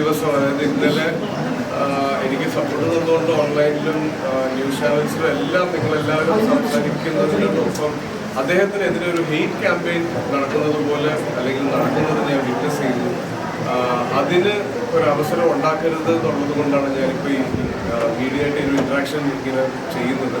ദിവസം അതായത് ഇന്നലെ എനിക്ക് സപ്പോർട്ട് തന്നുകൊണ്ട് ഓൺലൈനിലും ന്യൂസ് ചാനൽസിലും എല്ലാം നിങ്ങളെല്ലാവരും സംസാരിക്കുന്നതിനോടൊപ്പം അദ്ദേഹത്തിനെതിരെ ഒരു ഹെയ്റ്റ് ക്യാമ്പയിൻ നടക്കുന്നത് പോലെ അല്ലെങ്കിൽ നടക്കുന്നത് ഞാൻ വിറ്റ്നസ് ചെയ്തു. അതിന് ഒരു അവസരം ഉണ്ടാക്കരുത് എന്നുള്ളത് കൊണ്ടാണ് ഞാനിപ്പോൾ ഈ മീഡിയ ആയിട്ട് ഒരു ഇൻട്രാക്ഷൻ ഇങ്ങനെ ചെയ്യുന്നത്.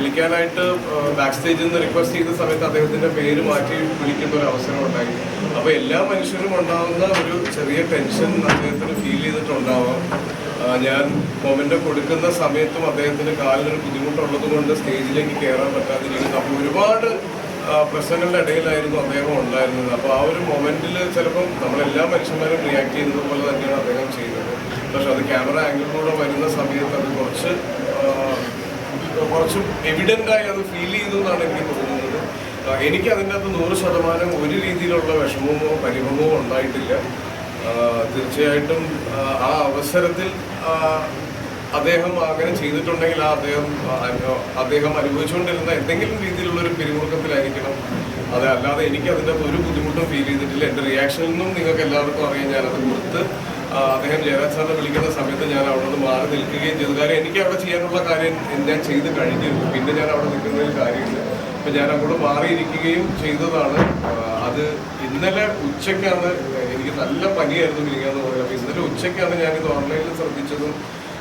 വിളിക്കാനായിട്ട് ബാക്ക് സ്റ്റേജിൽ നിന്ന് റിക്വസ്റ്റ് ചെയ്ത സമയത്ത് അദ്ദേഹത്തിന്റെ പേര് മാറ്റി വിളിക്കുന്ന ഒരു അവസരം ഉണ്ടായി. അപ്പോൾ എല്ലാ മനുഷ്യരും ഉണ്ടാകുന്ന ഒരു ചെറിയ ടെൻഷൻ അദ്ദേഹത്തിന് ഫീൽ ചെയ്തിട്ടുണ്ടാവാം. ഞാൻ മൊമെന്റ് കൊടുക്കുന്ന സമയത്തും അദ്ദേഹത്തിന് കാലിനൊരു ബുദ്ധിമുട്ടുള്ളത് കൊണ്ട് സ്റ്റേജിലേക്ക് കയറാൻ പറ്റാതിരിക്കുന്നു. അപ്പോൾ ഒരുപാട് പ്രശ്നങ്ങളുടെ ഇടയിലായിരുന്നു അദ്ദേഹം ഉണ്ടായിരുന്നത്. അപ്പോൾ ആ ഒരു മൊമെന്റിൽ ചിലപ്പം നമ്മളെല്ലാ മനുഷ്യന്മാരും റിയാക്ട് ചെയ്യുന്നത് പോലെ തന്നെയാണ് അദ്ദേഹം ചെയ്തത്. പക്ഷെ അത് ക്യാമറ ആംഗിളിലൂടെ വരുന്ന സമയത്ത് അത് കുറച്ച് കുറച്ച് എവിഡന്റ് ആയി അത് ഫീൽ ചെയ്തു എന്നാണ് എനിക്ക് തോന്നുന്നത്. എനിക്ക് അതിന്റെ അകത്ത് നൂറ് ശതമാനം ഒരു രീതിയിലുള്ള വിഷമമോ പരിഭവമോ ഉണ്ടായിട്ടില്ല. തീർച്ചയായിട്ടും ആ, അവസരത്തിൽ അദ്ദേഹം അങ്ങനെ ചെയ്തിട്ടുണ്ടെങ്കിൽ ആ അദ്ദേഹം അദ്ദേഹം അനുഭവിച്ചുകൊണ്ടിരുന്ന എന്തെങ്കിലും രീതിയിലുള്ള ഒരു പിരിമുറുക്കത്തിലായിരിക്കണം. അത് അല്ലാതെ എനിക്ക് അതിന്റെ ഒരു ബുദ്ധിമുട്ടും ഫീൽ ചെയ്തിട്ടില്ല. എന്റെ റിയാക്ഷനിൽ നിന്നും നിങ്ങൾക്ക് എല്ലാവർക്കും അറിയാം. ഞാനത് കൊടുത്ത് അദ്ദേഹം ജയരാജ് സാറിനെ വിളിക്കുന്ന സമയത്ത് ഞാൻ അവിടെ നിന്ന് മാറി നിൽക്കുകയും ചെയ്തു. കാര്യം എനിക്ക് അവിടെ ചെയ്യാനുള്ള കാര്യം ഞാൻ ചെയ്ത് കഴിഞ്ഞിരുന്നു. പിന്നെ ഞാൻ അവിടെ നിൽക്കുന്നതിൽ കാര്യമില്ല. അപ്പം ഞാൻ അങ്ങോട്ട് മാറിയിരിക്കുകയും ചെയ്തതാണ്. അത് ഇന്നലെ ഉച്ചയ്ക്കാണ് എനിക്ക് നല്ല പനിയായിരുന്നു വിളിക്കാന്ന് പറയുന്നത് അപ്പം ഇന്നലെ ഉച്ചയ്ക്കാണ് ഞാനിത് ഓൺലൈനിൽ ശ്രദ്ധിച്ചതും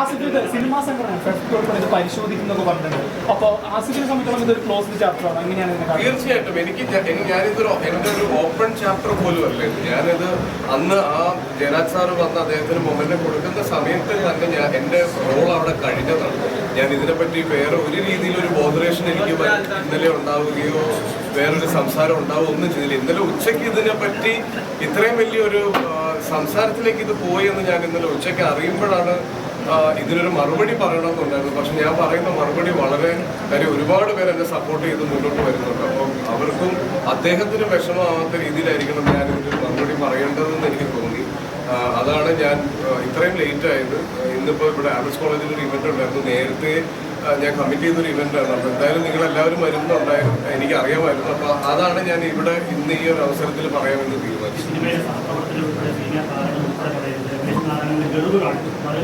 ആസിഫ് സിനിമാ സംഘടന പരിശോധിക്കുന്നൊക്കെ പറഞ്ഞിട്ടുണ്ട്. അപ്പോൾ ആസിഫിനെ സംബന്ധിച്ചിടത്തോളം ഇതൊരു ക്ലോസ്ഡ് ചാപ്റ്ററാണ് എങ്ങനെയാണ് തീർച്ചയായിട്ടും. എനിക്ക് ഞാനിതൊരു എന്റെ ഒരു ഓപ്പൺ ചാപ്റ്റർ പോലും അല്ല ഞാനിത് അന്ന് ആ ജയരാജ് സാറ് വന്ന് അദ്ദേഹത്തിന് മൊമെന്റ് കൊടുക്കുന്ന സമയത്ത് തന്നെ ഞാൻ എന്റെ റോൾ അവിടെ കഴിഞ്ഞതാണ്. ഞാൻ ഇതിനെപ്പറ്റി വേറെ ഒരു രീതിയിൽ ഒരു ബോധറേഷൻ എനിക്ക് ഇന്നലെ ഉണ്ടാവുകയോ വേറൊരു സംസാരം ഉണ്ടാവുകയോ ഒന്നും ചെയ്തില്ല. ഇന്നലെ ഉച്ചയ്ക്ക് ഇതിനെപ്പറ്റി ഇത്രയും വലിയൊരു സംസാരത്തിലേക്ക് ഇത് പോയി എന്ന് ഞാൻ ഇന്നലെ ഉച്ചയ്ക്ക് അറിയുമ്പോഴാണ് ഇതിനൊരു മറുപടി പറയണമെന്നുണ്ടായിരുന്നു പക്ഷെ ഞാൻ പറയുന്ന മറുപടി വളരെ കാര്യം ഒരുപാട് പേര് എന്നെ സപ്പോർട്ട് ചെയ്ത് മുന്നോട്ട് വരുന്നുണ്ട്. അപ്പം അവർക്കും അദ്ദേഹത്തിന് വിഷമമാകാത്ത രീതിയിലായിരിക്കണം ഞാൻ ഇതിനൊരു മറുപടി പറയേണ്ടതെന്ന് എനിക്ക് തോന്നി. അതാണ് ഞാൻ ഇത്രയും ലേറ്റ് ആയത്. ഇന്നിപ്പോൾ ഇവിടെ ആർട്സ് കോളേജിൽ ഒരു ഇവന്റ് ഉണ്ടായിരുന്നു. നേരത്തെ ഞാൻ കമ്മിറ്റ് ചെയ്തൊരു ഇവന്റ് ആണ്. അപ്പോൾ എന്തായാലും നിങ്ങൾ എല്ലാവരും വരുന്നുണ്ടായിരുന്നു. എനിക്ക് അറിയാമായിരുന്നു. അപ്പോൾ അതാണ് ഞാൻ ഇവിടെ ഇന്ന് ഈ ഒരു അവസരത്തിൽ പറയാമെന്ന് തീരുമാനിച്ചത്. ഗഡുവ് കാണിച്ചു അത്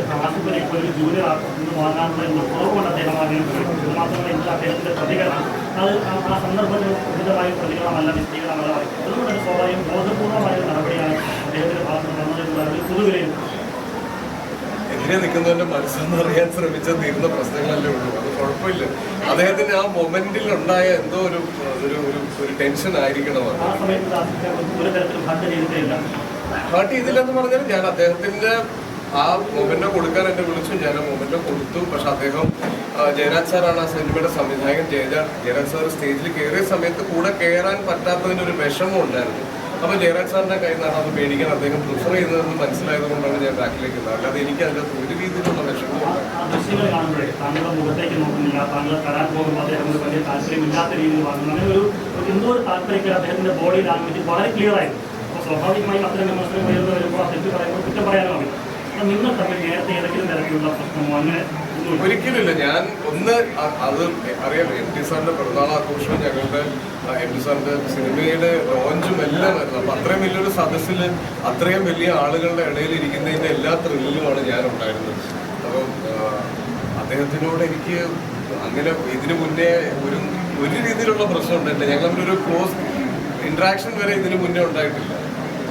ഇപ്പോൾ ഒരു ജൂനിയർ ആർട്ടിസ്റ്റ് വാങ്ങാനുള്ള ഒരു കുറവുകൊണ്ട് അദ്ദേഹം ഇത് മാത്രമല്ല ഇന്നലെ പ്രതികരണം അത് ആ- സന്ദർഭത്തിൽ ഉചിതമായ പ്രതികരണമല്ല വിശദീകരണമല്ല അതുകൊണ്ട് തന്നെ സ്വാഭാവികം ബോധപൂർവമായ നടപടിയാണ് അദ്ദേഹത്തിന്റെ ഭാഗത്ത് നിന്ന് വന്നതെന്നുള്ള ഒരു പൊതുവിലയിരുത്തൽ എതിരെ നിൽക്കുന്നവന്റെ മനസ്സെന്ന് അറിയാൻ ശ്രമിച്ച തീരുന്ന പ്രശ്നങ്ങളല്ലേ ഉള്ളൂ. അത് കുഴപ്പമില്ല. അദ്ദേഹത്തിന് ആ മൊമെന്റിൽ ഉണ്ടായ എന്തോ ഒരു ഒരു ഒരു ഒരു ടെൻഷൻ ആയിരിക്കണം അത് ഹേർട്ട് ചെയ്തില്ലെന്ന് പറഞ്ഞാൽ ഞാൻ അദ്ദേഹത്തിന്റെ ആ മൊമെന്റോ കൊടുക്കാൻ എന്നെ വിളിച്ചു. ഞാൻ ആ മൊമെന്റോ കൊടുത്തു. പക്ഷെ അദ്ദേഹം ജയരാജ് സാറാണ് ആ സിനിമയുടെ സംവിധായകൻ. ജയരാജ് ജയരാജ് സാർ സ്റ്റേജിൽ കയറിയ സമയത്ത് കൂടെ കയറാൻ പറ്റാത്തതിന് ഒരു വിഷമം ഉണ്ടായിരുന്നു. അപ്പൊ ജയരാജ് സാറിന്റെ കയ്യിൽ നിന്നാണ് അത് മേടിക്കാൻ അദ്ദേഹം പ്രിഫർ ചെയ്യുന്നതെന്ന് മനസ്സിലായത് കൊണ്ടാണ് ഞാൻ ബാക്കിലേക്ക് ഇരുന്നത് അല്ലാതെ എനിക്ക് അതിനകത്ത് ഒരു രീതിയിലുള്ള വലിയ താല്പര്യമില്ലാത്ത രീതിയിൽ എന്തോ ഒരു താല്പര്യക്കേട് അദ്ദേഹത്തിന്റെ ബോഡി ലാംഗ്വേജ് വളരെ ക്ലിയർ ആയിരുന്നു. സ്വാഭാവികമായും അത്തരം വിമർശനം ഉയർന്നു വരുമ്പോൾ ആ തെറ്റ് പറയുമ്പോൾ കുറ്റം പറയാനാണ് അപ്പോൾ നിങ്ങൾ തമ്മിൽ നേരത്തെ ഏതെങ്കിലും തരത്തിലുള്ള പ്രശ്നമോ അങ്ങനെ ഒരിക്കലില്ല ഞാൻ ഒന്ന് അത് അറിയാം. എം ടി സാറിന്റെ പ്രധാന ആഘോഷവും ഞങ്ങളുടെ എം ടി സാറിന്റെ സിനിമയുടെ ലോഞ്ചും എല്ലാം ആയിരുന്നു. അപ്പൊ അത്രയും വലിയൊരു സദസ്സിൽ അത്രയും വലിയ ആളുകളുടെ ഇടയിൽ ഇരിക്കുന്നതിന്റെ എല്ലാ ത്രില്ലുമാണ് ഞാൻ ഉണ്ടായിരുന്നത് അപ്പം അദ്ദേഹത്തിനോട് എനിക്ക് അങ്ങനെ ഇതിനു മുന്നേ ഒരു ഒരു രീതിയിലുള്ള പ്രശ്നം ഉണ്ടായിട്ടില്ല ഞങ്ങൾ ഒരു ക്ലോസ് ഇന്ററാക്ഷൻ വരെ ഇതിനു മുന്നേ ഉണ്ടായിട്ടില്ല.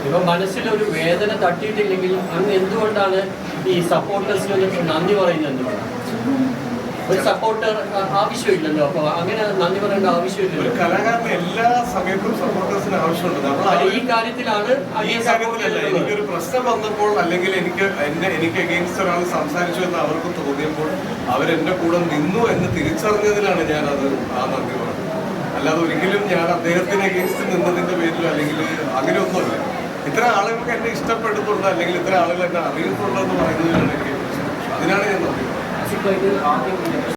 ഇപ്പൊ മനസ്സിലൊരു വേദന തട്ടിയിട്ടില്ലെങ്കിൽ അങ്ങ് എന്തുകൊണ്ടാണ് ഈ സപ്പോർട്ടേഴ്സിന് നന്ദി പറയുന്നത് എന്തുകൊണ്ടാണ്? ഒരു സപ്പോർട്ടർ ആവശ്യമില്ലല്ലോ. അപ്പൊ അങ്ങനെ നന്ദി പറയേണ്ട ഒരു ആവശ്യമില്ലല്ലോ കലാകാരന് എല്ലാ സമയത്തും സപ്പോർട്ടേഴ്സിന് ആവശ്യമുണ്ട്. നമ്മൾ ഈ കാര്യത്തിലാണ് ഈ കാര്യത്തിലല്ല എനിക്കൊരു പ്രശ്നം വന്നപ്പോൾ അല്ലെങ്കിൽ എനിക്ക് എന്നെ എനിക്ക് അഗെയിൻസ്റ്റ് ഒരാൾ സംസാരിച്ചു എന്ന് അവർക്ക് തോന്നിയപ്പോൾ അവരെന്റെ കൂടെ നിന്നു എന്ന് തിരിച്ചറിഞ്ഞതിലാണ് ഞാൻ അത് ആ നന്ദി പറഞ്ഞത്. അല്ലാതെ ഒരിക്കലും ഞാൻ അദ്ദേഹത്തിന് അഗെയിൻസ്റ്റ് നിന്നതിന്റെ പേരിൽ അല്ലെങ്കിൽ അങ്ങനെയൊന്നുമില്ല. ഇത്ര ആളുകൾക്ക് എന്നെ ഇഷ്ടപ്പെടുന്നുണ്ട് അല്ലെങ്കിൽ ഇത്ര ആളുകൾ എന്നെ അറിയുന്നുണ്ടെന്ന് എന്ന് പറയുന്നതിലാണ് എനിക്ക്. അതിനാണ് ഞാൻ നോക്കിയത്